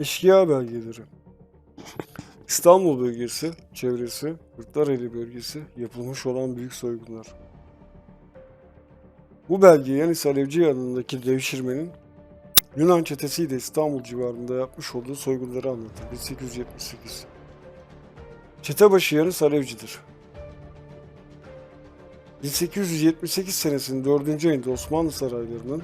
Eşkıya belgeleri. İstanbul bölgesi, çevresi, Kırklareli bölgesi yapılmış olan büyük soygunlar. Bu belge Yanis Alevci yanındaki devşirmenin Yunan çetesiyle İstanbul civarında yapmış olduğu soygunları anlatır. 1878. Çetebaşı Yanis Alevci'dir. 1878 senesinin 4. ayında Osmanlı saraylarının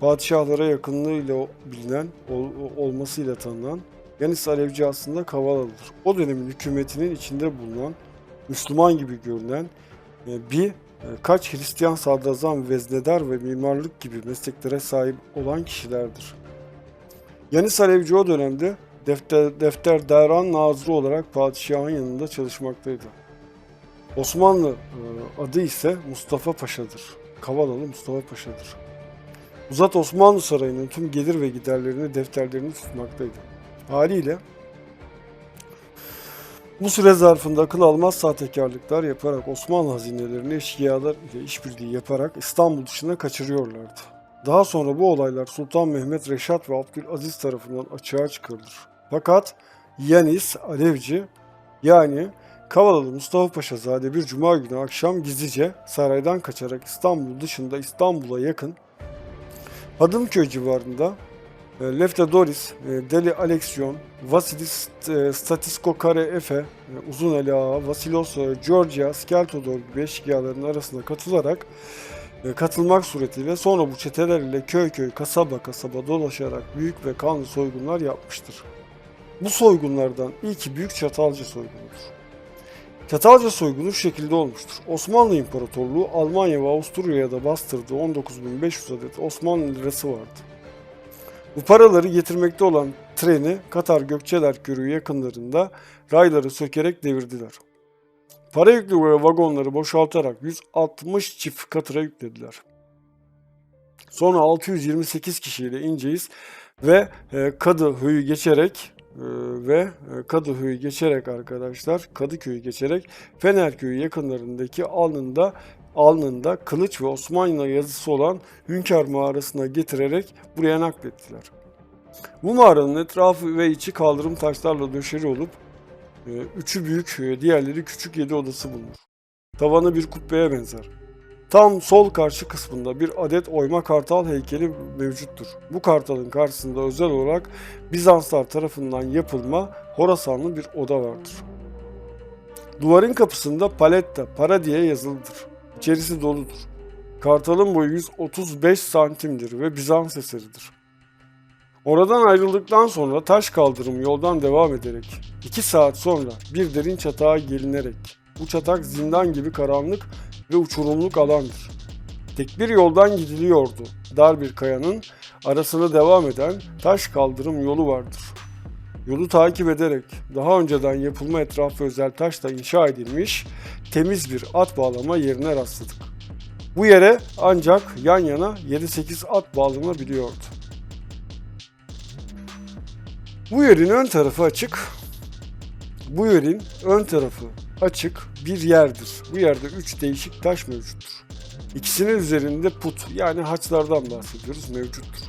padişahlara yakınlığıyla bilinen, ol- olmasıyla tanınan Yanis Alevci aslında Kavalalıdır. O dönemin hükümetinin içinde bulunan, Müslüman gibi görünen e, bir e, kaç Hristiyan sadrazam, veznedar ve mimarlık gibi mesleklere sahip olan kişilerdir. Yanis Alevci o dönemde defter, defter Deran Nazırı olarak padişahın yanında çalışmaktaydı. Osmanlı e, adı ise Mustafa Paşa'dır. Kavalalı Mustafa Paşa'dır. Uzat Osmanlı Sarayı'nın tüm gelir ve giderlerini, defterlerini tutmaktaydı. Haliyle bu süre zarfında akıl almaz sahtekarlıklar yaparak Osmanlı hazinelerini eşkıyalar ile işbirliği yaparak İstanbul dışına kaçırıyorlardı. Daha sonra bu olaylar Sultan Mehmet Reşat ve Abdülaziz tarafından açığa çıkarılır. Fakat Yanis Alevci yani Kavalalı Mustafa Paşazade bir cuma günü akşam gizlice saraydan kaçarak İstanbul dışında İstanbul'a yakın Hadımköy civarında e, Leftedoris, e, Deli Alexion, Vasilis e, Statisko Kare Efe, Uzun Ali Vasilos, Georgia, Skeltodor gibi eşkıyaların arasına katılarak katılmak suretiyle sonra bu çeteler ile köy köy, kasaba kasaba dolaşarak büyük ve kanlı soygunlar yapmıştır. Bu soygunlardan ilki Büyük Çatalca soygunudur. Çatalca soygunu şu şekilde olmuştur. Osmanlı İmparatorluğu Almanya ve Avusturya'ya da bastırdığı 19.500 adet Osmanlı lirası vardı. Bu paraları getirmekte olan treni Katar Gökçeler Körüğü yakınlarında rayları sökerek devirdiler. Para yüklü vagonları boşaltarak 160 çift katıra yüklediler. Sonra 628 kişiyle İnceyiz ve e, Kadıhöy'ü geçerek e, ve e, Kadıhöy'ü geçerek arkadaşlar Kadıköy'ü geçerek Fenerköy'ü yakınlarındaki alnında alnında kılıç ve Osmanlı yazısı olan Hünkar mağarasına getirerek buraya naklettiler. Bu mağaranın etrafı ve içi kaldırım taşlarla döşeli olup e, üçü büyük, e, diğerleri küçük yedi odası bulunur. Tavanı bir kubbeye benzer. Tam sol karşı kısmında bir adet oyma kartal heykeli mevcuttur. Bu kartalın karşısında özel olarak Bizanslar tarafından yapılma Horasanlı bir oda vardır. Duvarın kapısında paletta, para diye yazılıdır. İçerisi doludur. Kartalın boyu 135 santimdir ve Bizans eseridir. Oradan ayrıldıktan sonra taş kaldırım yoldan devam ederek 2 saat sonra bir derin çatağa gelinerek bu çatak zindan gibi karanlık ve uçurumluk alandır. Tek bir yoldan gidiliyordu. Dar bir kayanın arasına devam eden taş kaldırım yolu vardır. Yolu takip ederek daha önceden yapılma etrafı özel taşla inşa edilmiş temiz bir at bağlama yerine rastladık. Bu yere ancak yan yana 7-8 at bağlanabiliyordu. Bu yerin ön tarafı açık. Bu yerin ön tarafı açık bir yerdir. Bu yerde üç değişik taş mevcuttur. İkisinin üzerinde put yani haçlardan bahsediyoruz mevcuttur.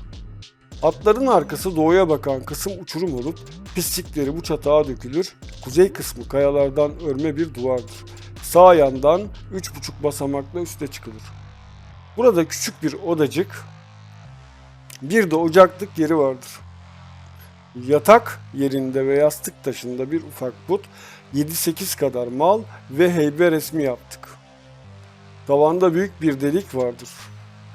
Atların arkası doğuya bakan kısım uçurum olup pislikleri bu çatağa dökülür. Kuzey kısmı kayalardan örme bir duvardır. Sağ yandan 3,5 basamakla üste çıkılır. Burada küçük bir odacık, bir de ocaklık yeri vardır. Yatak yerinde ve yastık taşında bir ufak put, 7-8 kadar mal ve heybe resmi yaptık. Tavanda büyük bir delik vardır.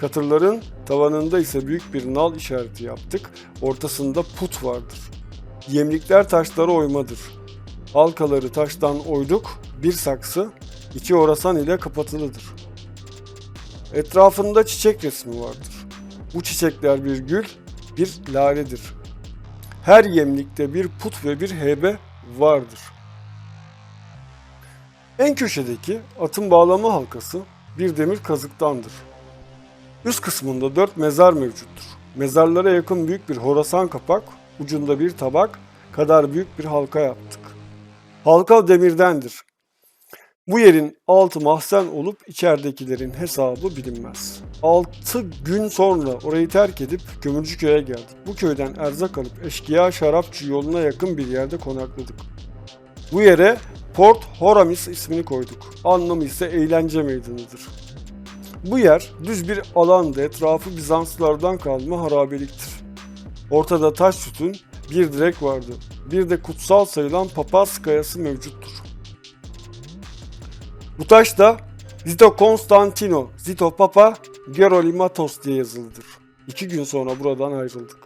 Katırların tavanında ise büyük bir nal işareti yaptık. Ortasında put vardır. Yemlikler taşlara oymadır. Halkaları taştan oyduk, bir saksı, içi orasan ile kapatılıdır. Etrafında çiçek resmi vardır. Bu çiçekler bir gül, bir laledir. Her yemlikte bir put ve bir heybe vardır. En köşedeki atın bağlama halkası bir demir kazıktandır. Üst kısmında dört mezar mevcuttur. Mezarlara yakın büyük bir horasan kapak, ucunda bir tabak kadar büyük bir halka yaptık. Halka demirdendir. Bu yerin altı mahzen olup içeridekilerin hesabı bilinmez. 6 gün sonra orayı terk edip Kömürcüköy'e geldik. Bu köyden erzak alıp eşkıya şarapçı yoluna yakın bir yerde konakladık. Bu yere Port Horamis ismini koyduk. Anlamı ise eğlence meydanıdır. Bu yer düz bir alandı. Etrafı Bizanslılardan kalma harabeliktir. Ortada taş sütun bir direk vardı. Bir de kutsal sayılan papaz kayası mevcuttur. Bu taş da Zito Konstantino, Zito Papa Gerolimatos diye yazılıdır. İki gün sonra buradan ayrıldık.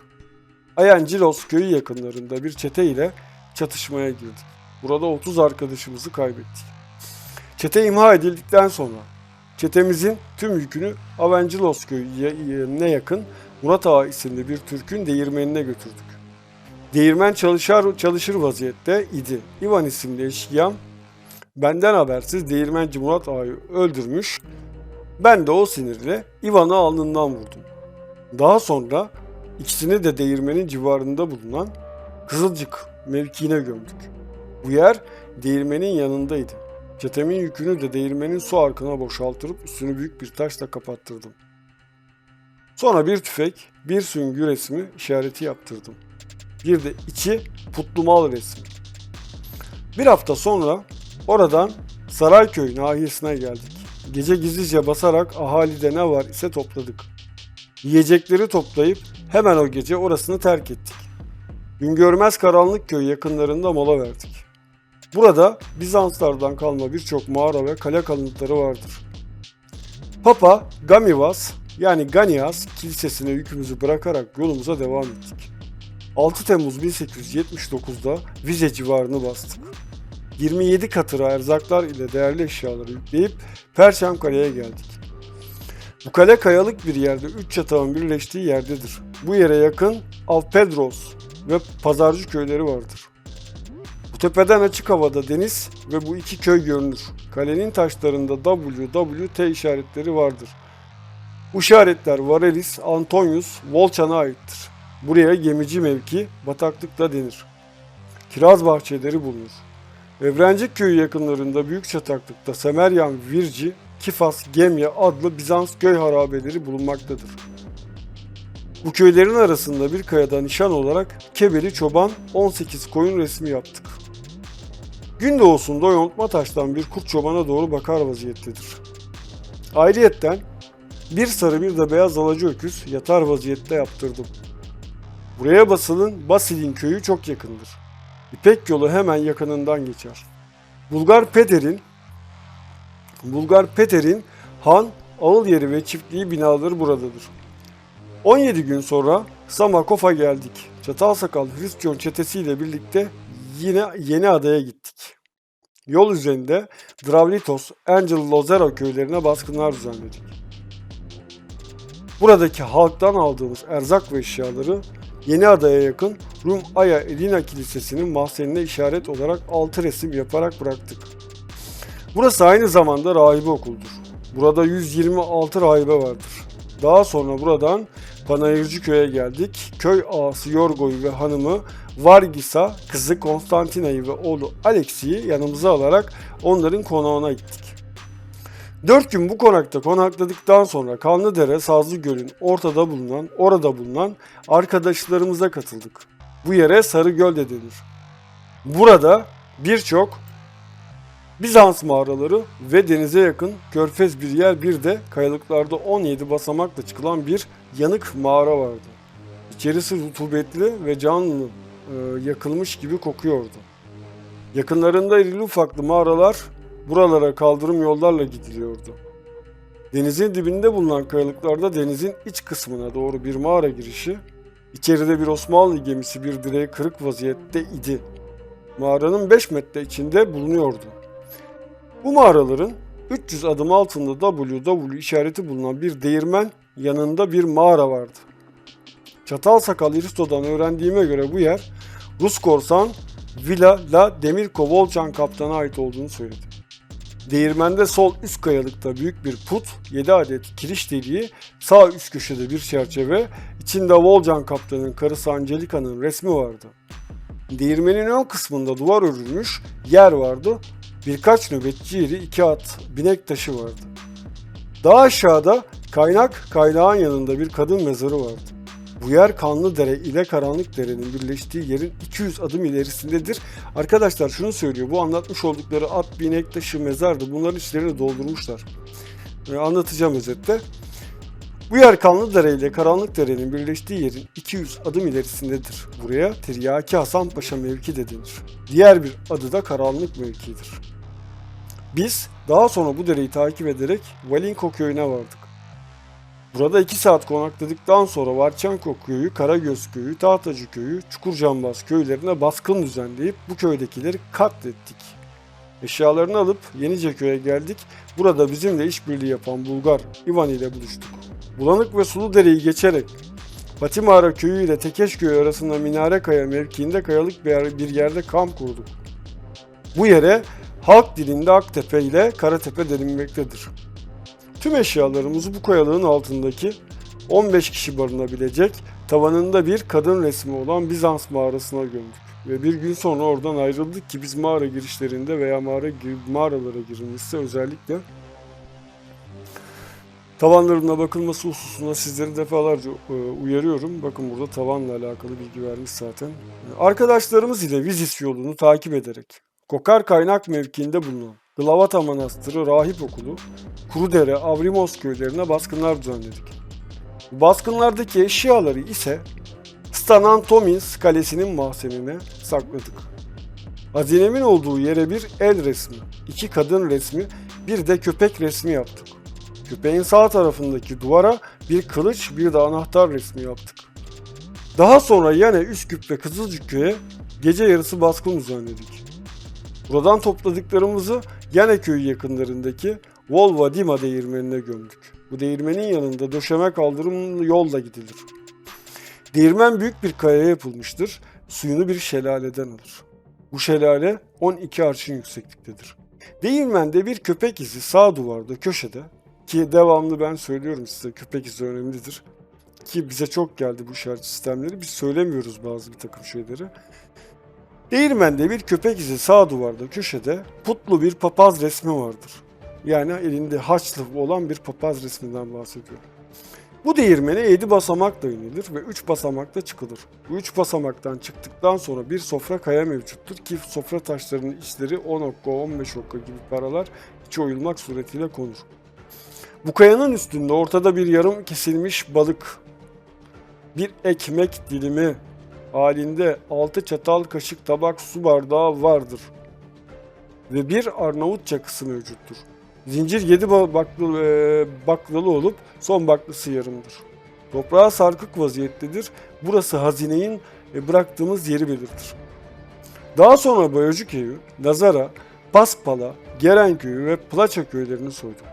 Ayangilos köyü yakınlarında bir çete ile çatışmaya girdik. Burada 30 arkadaşımızı kaybettik. Çete imha edildikten sonra çetemizin tüm yükünü Avengilos köyüne yakın Murat Ağa isimli bir Türk'ün değirmenine götürdük. Değirmen çalışır, çalışır vaziyette idi. İvan isimli eşkıyam benden habersiz değirmenci Murat Ağa'yı öldürmüş. Ben de o sinirle İvan'ı alnından vurdum. Daha sonra ikisini de değirmenin civarında bulunan Kızılcık mevkiine gömdük. Bu yer değirmenin yanındaydı. Çetemin yükünü de değirmenin su arkına boşaltırıp üstünü büyük bir taşla kapattırdım. Sonra bir tüfek, bir süngü resmi işareti yaptırdım. Bir de içi putlumal resmi. Bir hafta sonra oradan Sarayköy nahiyesine geldik. Gece gizlice basarak ahalide ne var ise topladık. Yiyecekleri toplayıp hemen o gece orasını terk ettik. Güngörmez Karanlık Köy yakınlarında mola verdik. Burada Bizanslardan kalma birçok mağara ve kale kalıntıları vardır. Papa Gamivas yani Ganias kilisesine yükümüzü bırakarak yolumuza devam ettik. 6 Temmuz 1879'da Vize civarını bastık. 27 katıra erzaklar ile değerli eşyaları yükleyip Perçemkale'ye geldik. Bu kale kayalık bir yerde üç çatağın birleştiği yerdedir. Bu yere yakın Alpedros ve Pazarcı köyleri vardır. Tepeden açık havada deniz ve bu iki köy görünür. Kalenin taşlarında WWT işaretleri vardır. Bu işaretler Varelis, Antonius, Volçan'a aittir. Buraya gemici mevki, bataklık da denir. Kiraz bahçeleri bulunur. Evrencik köyü yakınlarında büyük çataklıkta Semeryan, Virci, Kifas, Gemya adlı Bizans köy harabeleri bulunmaktadır. Bu köylerin arasında bir kayada nişan olarak Kebeli Çoban 18 koyun resmi yaptık. Gün doğusunda yontma taştan bir kurt çobana doğru bakar vaziyettedir. Ayrıyetten bir sarı bir de beyaz alacı öküz yatar vaziyette yaptırdım. Buraya basılın Basil'in köyü çok yakındır. İpek yolu hemen yakınından geçer. Bulgar Peder'in Bulgar Peter'in han, ağıl yeri ve çiftliği binaları buradadır. 17 gün sonra Samakof'a geldik. Çatalsakal Hristiyon çetesiyle birlikte yine yeni adaya gittik. Yol üzerinde Dravlitos, Angel Lozero köylerine baskınlar düzenledik. Buradaki halktan aldığımız erzak ve eşyaları Yeni adaya yakın Rum Aya Elina Kilisesi'nin mahzenine işaret olarak altı resim yaparak bıraktık. Burası aynı zamanda rahibe okuldur. Burada 126 rahibe vardır. Daha sonra buradan Panayırcı köy'e geldik. Köy ağası Yorgo'yu ve hanımı Vargis'a, kızı Konstantina'yı ve oğlu Alexi'yi yanımıza alarak onların konağına gittik. Dört gün bu konakta konakladıktan sonra Kanlıdere Sazlı Göl'ün ortada bulunan, orada bulunan arkadaşlarımıza katıldık. Bu yere Sarıgöl de denir. Burada birçok Bizans mağaraları ve denize yakın körfez bir yer bir de kayalıklarda 17 basamakla çıkılan bir yanık mağara vardı. İçerisi rutubetli ve canlı yakılmış gibi kokuyordu. Yakınlarında irili ufaklı mağaralar buralara kaldırım yollarla gidiliyordu. Denizin dibinde bulunan kayalıklarda denizin iç kısmına doğru bir mağara girişi, içeride bir Osmanlı gemisi bir direği kırık vaziyette idi. Mağaranın 5 metre içinde bulunuyordu. Bu mağaraların 300 adım altında WW işareti bulunan bir değirmen yanında bir mağara vardı. Çatal Sakal Aristo'dan öğrendiğime göre bu yer Rus korsan Villa La Demirko Volcan kaptana ait olduğunu söyledi. Değirmende sol üst kayalıkta büyük bir put, 7 adet kiriş deliği, sağ üst köşede bir çerçeve, içinde Volcan kaptanın karısı Angelika'nın resmi vardı. Değirmenin ön kısmında duvar örülmüş yer vardı. birkaç nöbetçi yeri, iki at, binek taşı vardı. Daha aşağıda kaynak, kaynağın yanında bir kadın mezarı vardı. Bu yer Kanlıdere ile Karanlıkdere'nin birleştiği yerin 200 adım ilerisindedir. Arkadaşlar şunu söylüyor, bu anlatmış oldukları at, binek taşı, mezardı. Bunların içlerini doldurmuşlar. Ee, anlatacağım özetle. Bu yer Kanlıdere ile Karanlıkdere'nin birleştiği yerin 200 adım ilerisindedir. Buraya Tiryaki Hasan Paşa mevki de denir. Diğer bir adı da Karanlık mevkidir. Biz daha sonra bu dereyi takip ederek Valinko köyüne vardık. Burada 2 saat konakladıktan sonra Varçanko köyü, Karagöz köyü, Tahtacı köyü, Çukurcambaz köylerine baskın düzenleyip bu köydekileri katlettik. Eşyalarını alıp Yenice köye geldik. Burada bizimle işbirliği yapan Bulgar Ivan ile buluştuk. Bulanık ve sulu dereyi geçerek Patimara köyü ile Tekeş köyü arasında Minare Kaya mevkiinde kayalık bir yerde kamp kurduk. Bu yere halk dilinde Aktepe ile Karatepe denilmektedir. Tüm eşyalarımızı bu kayalığın altındaki 15 kişi barınabilecek tavanında bir kadın resmi olan Bizans mağarasına gömdük. Ve bir gün sonra oradan ayrıldık ki biz mağara girişlerinde veya mağara mağaralara girilmişse özellikle tavanlarına bakılması hususunda sizleri defalarca e, uyarıyorum. Bakın burada tavanla alakalı bilgi vermiş zaten. Arkadaşlarımız ile Vizis yolunu takip ederek Kokar kaynak mevkiinde bulunan Glavata Manastırı Rahip Okulu, Kurudere, Avrimos köylerine baskınlar düzenledik. Baskınlardaki eşyaları ise Stanantomins Kalesi'nin mahzenine sakladık. Hazinemin olduğu yere bir el resmi, iki kadın resmi, bir de köpek resmi yaptık. Köpeğin sağ tarafındaki duvara bir kılıç, bir de anahtar resmi yaptık. Daha sonra yine Üsküp ve Kızılcıkköy'e gece yarısı baskın düzenledik. Buradan topladıklarımızı Gene köyü yakınlarındaki Volva Dima değirmenine gömdük. Bu değirmenin yanında döşeme kaldırımlı yolla gidilir. Değirmen büyük bir kayaya yapılmıştır. Suyunu bir şelaleden alır. Bu şelale 12 arşın yüksekliktedir. Değirmende bir köpek izi sağ duvarda köşede ki devamlı ben söylüyorum size köpek izi önemlidir. Ki bize çok geldi bu işaret sistemleri. Biz söylemiyoruz bazı bir takım şeyleri. Değirmende bir köpek izi sağ duvarda köşede putlu bir papaz resmi vardır. Yani elinde haçlı olan bir papaz resminden bahsediyorum. Bu değirmene 7 basamakla inilir ve 3 basamakla çıkılır. Bu 3 basamaktan çıktıktan sonra bir sofra kaya mevcuttur ki sofra taşlarının içleri 10 okka 15 okka gibi paralar içi oyulmak suretiyle konur. Bu kayanın üstünde ortada bir yarım kesilmiş balık, bir ekmek dilimi halinde 6 çatal kaşık tabak su bardağı vardır. Ve bir Arnavutça kısı mevcuttur. Zincir 7 baklalı, e, baklalı olup son baklısı yarımdır. Toprağa sarkık vaziyettedir. Burası hazinenin e, bıraktığımız yeri belirtir. Daha sonra Boyacı köyü, Lazara, Paspala, Geren köyü ve Plaça köylerini soyduk.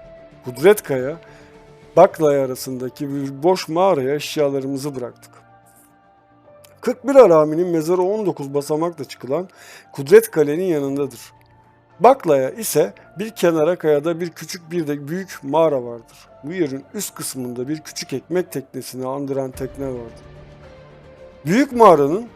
Kudretkaya, Baklaya arasındaki bir boş mağaraya eşyalarımızı bıraktık. 41 Arami'nin mezarı 19 basamakla çıkılan Kudret Kale'nin yanındadır. Baklaya ise bir kenara kayada bir küçük bir de büyük mağara vardır. Bu yerin üst kısmında bir küçük ekmek teknesini andıran tekne vardır. Büyük mağaranın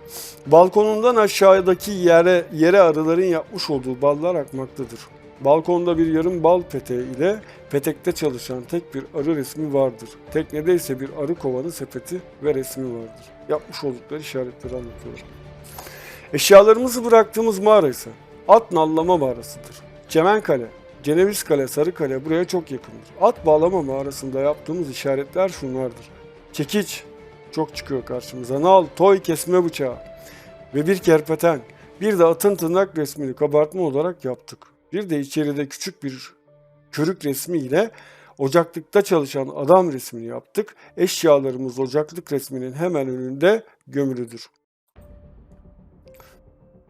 balkonundan aşağıdaki yere yere arıların yapmış olduğu ballar akmaktadır. Balkonda bir yarım bal peteği ile petekte çalışan tek bir arı resmi vardır. Teknede ise bir arı kovanı sepeti ve resmi vardır. Yapmış oldukları işaretleri anlatıyorlar. Eşyalarımızı bıraktığımız mağara ise at nallama mağarasıdır. Cemenkale, Ceneviz Kale, Sarıkale buraya çok yakındır. At bağlama mağarasında yaptığımız işaretler şunlardır. Çekiç, çok çıkıyor karşımıza. Nal, toy kesme bıçağı ve bir kerpeten. Bir de atın tırnak resmini kabartma olarak yaptık. Bir de içeride küçük bir körük resmi ile ocaklıkta çalışan adam resmini yaptık. Eşyalarımız ocaklık resminin hemen önünde gömülüdür.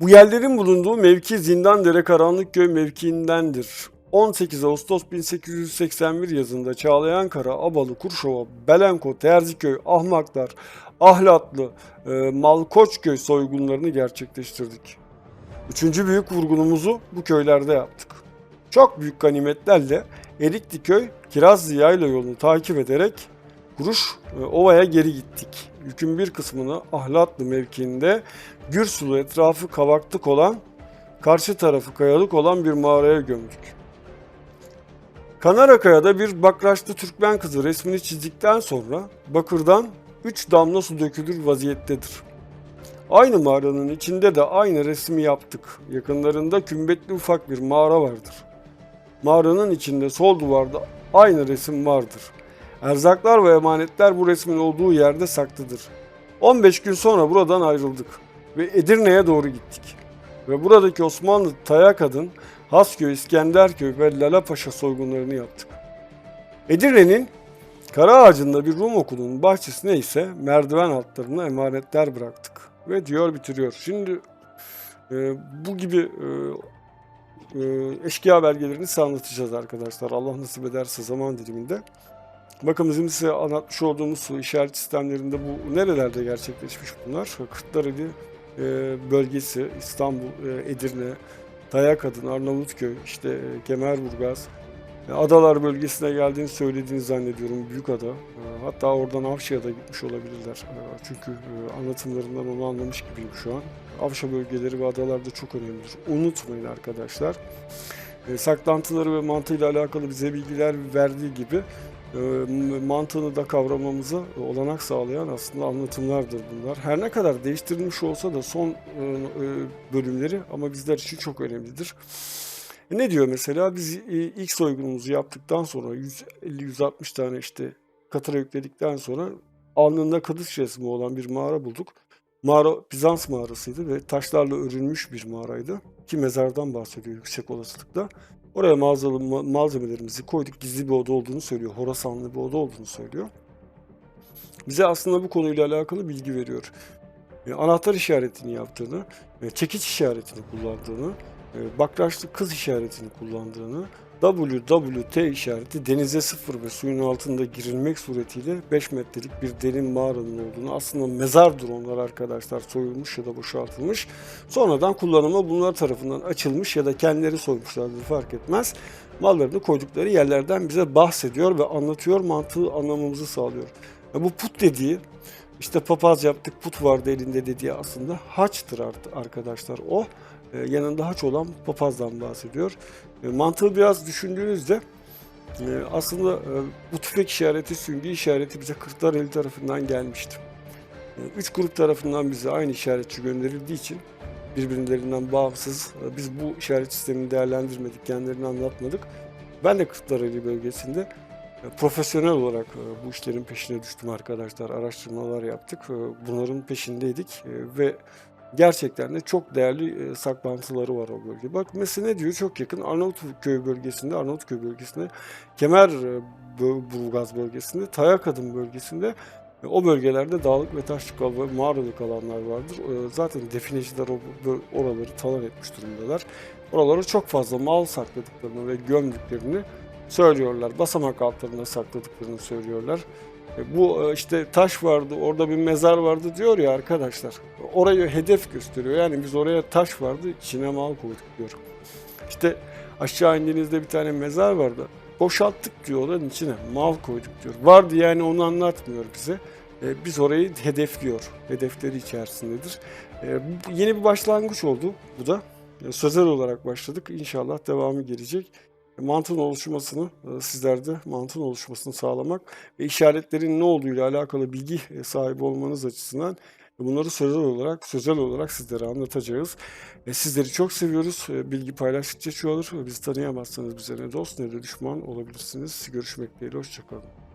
Bu yerlerin bulunduğu mevki Zindandere Karanlıkköy mevkiindendir. 18 Ağustos 1881 yazında Çağlayan Kara, Abalı, Kurşova, Belenko, Terziköy, Ahmaklar, Ahlatlı, e, Malkoçköy soygunlarını gerçekleştirdik. Üçüncü büyük vurgunumuzu bu köylerde yaptık. Çok büyük ganimetlerle Erikli köy Kirazlı Yayla yolunu takip ederek Kuruş e, Ova'ya geri gittik. Yükün bir kısmını Ahlatlı mevkiinde Gürsulu etrafı kavaklık olan karşı tarafı kayalık olan bir mağaraya gömdük. Kanarakaya'da bir bakraçlı Türkmen kızı resmini çizdikten sonra bakırdan 3 damla su dökülür vaziyettedir. Aynı mağaranın içinde de aynı resmi yaptık. Yakınlarında kümbetli ufak bir mağara vardır. Mağaranın içinde sol duvarda aynı resim vardır. Erzaklar ve emanetler bu resmin olduğu yerde saklıdır. 15 gün sonra buradan ayrıldık ve Edirne'ye doğru gittik. Ve buradaki Osmanlı Tayakadın, Hasköy, İskenderköy ve Lalapaşa soygunlarını yaptık. Edirne'nin Kara Ağacı'nda bir Rum okulunun bahçesine ise merdiven altlarına emanetler bıraktık. Ve diyor bitiriyor. Şimdi e, bu gibi e, e, eşkıya belgelerini size anlatacağız arkadaşlar. Allah nasip ederse zaman diliminde. Bakın bizim size anlatmış olduğumuz su işaret sistemlerinde bu nerelerde gerçekleşmiş bunlar? Kırklareli e, bölgesi, İstanbul, e, Edirne, Dayakadın, Arnavutköy, işte e, Kemerburgaz, Adalar bölgesine geldiğini söylediğini zannediyorum Büyükada. E, Hatta oradan Avşa'ya da gitmiş olabilirler. E, Çünkü e, anlatımlarından onu anlamış gibiyim şu an. Avşa bölgeleri ve adalar da çok önemlidir. Unutmayın arkadaşlar. E, Saklantıları ve mantığıyla alakalı bize bilgiler verdiği gibi e, mantığını da kavramamıza olanak sağlayan aslında anlatımlardır bunlar. Her ne kadar değiştirilmiş olsa da son bölümleri ama bizler için çok önemlidir. E, Ne diyor mesela? Biz e, ilk soygunumuzu yaptıktan sonra 150-160 tane işte katıra yükledikten sonra alnında kılıç resmi olan bir mağara bulduk. Mağara Bizans mağarasıydı ve taşlarla örülmüş bir mağaraydı. Ki mezardan bahsediyor yüksek olasılıkla. Oraya mağazalı ma- malzemelerimizi koyduk. Gizli bir oda olduğunu söylüyor. Horasanlı bir oda olduğunu söylüyor. Bize aslında bu konuyla alakalı bilgi veriyor. E, anahtar işaretini yaptığını, e, çekiç işaretini kullandığını, e, bakraçlı kız işaretini kullandığını, WWT işareti denize sıfır ve suyun altında girilmek suretiyle 5 metrelik bir derin mağaranın olduğunu, aslında mezardır onlar arkadaşlar, soyulmuş ya da boşaltılmış. Sonradan kullanıma bunlar tarafından açılmış ya da kendileri soymuşlardır fark etmez. Mallarını koydukları yerlerden bize bahsediyor ve anlatıyor, mantığı anlamamızı sağlıyor. Ya bu put dediği, işte papaz yaptık put vardı elinde dediği aslında haçtır arkadaşlar o. E, yanında haç olan papazdan bahsediyor. E, mantığı biraz düşündüğünüzde e, aslında e, bu tüfek işareti, süngü işareti bize Kırklareli tarafından gelmişti. E, üç grup tarafından bize aynı işaretçi gönderildiği için birbirlerinden bağımsız e, biz bu işaret sistemini değerlendirmedik, kendilerini anlatmadık. Ben de Kırklareli bölgesinde profesyonel olarak bu işlerin peşine düştüm arkadaşlar. Araştırmalar yaptık. Bunların peşindeydik ve gerçekten de çok değerli e, saklantıları var o bölge. Bak mesela ne diyor? Çok yakın Arnavutköy bölgesinde, Arnavutköy bölgesinde, Kemer e, Burgaz bölgesinde, Tayakadın bölgesinde e, o bölgelerde dağlık ve taşlık ve mağaralık alanlar vardır. E, Zaten defineciler o oraları talan etmiş durumdalar. Oralara çok fazla mal sakladıklarını ve gömdüklerini söylüyorlar. Basamak altlarında sakladıklarını söylüyorlar. E, Bu e, işte taş vardı, orada bir mezar vardı diyor ya arkadaşlar. Orayı hedef gösteriyor. Yani biz oraya taş vardı, içine mal koyduk diyor. İşte aşağı indiğinizde bir tane mezar vardı. Boşalttık diyor oranın içine. Mal koyduk diyor. Vardı yani onu anlatmıyor bize. E, biz orayı hedefliyor. Hedefleri içerisindedir. Yeni bir başlangıç oldu bu da. Sözel olarak başladık. İnşallah devamı gelecek. Mantığın oluşmasını, e, sizlerde mantığın oluşmasını sağlamak ve işaretlerin ne olduğuyla alakalı bilgi e, sahibi olmanız açısından bunları sözel olarak sözel olarak sizlere anlatacağız. E, Sizleri çok seviyoruz. Bilgi paylaştıkça çoğalır. Bizi tanıyamazsanız bize ne dost ne de düşman olabilirsiniz. Görüşmek dileğiyle. Hoşçakalın.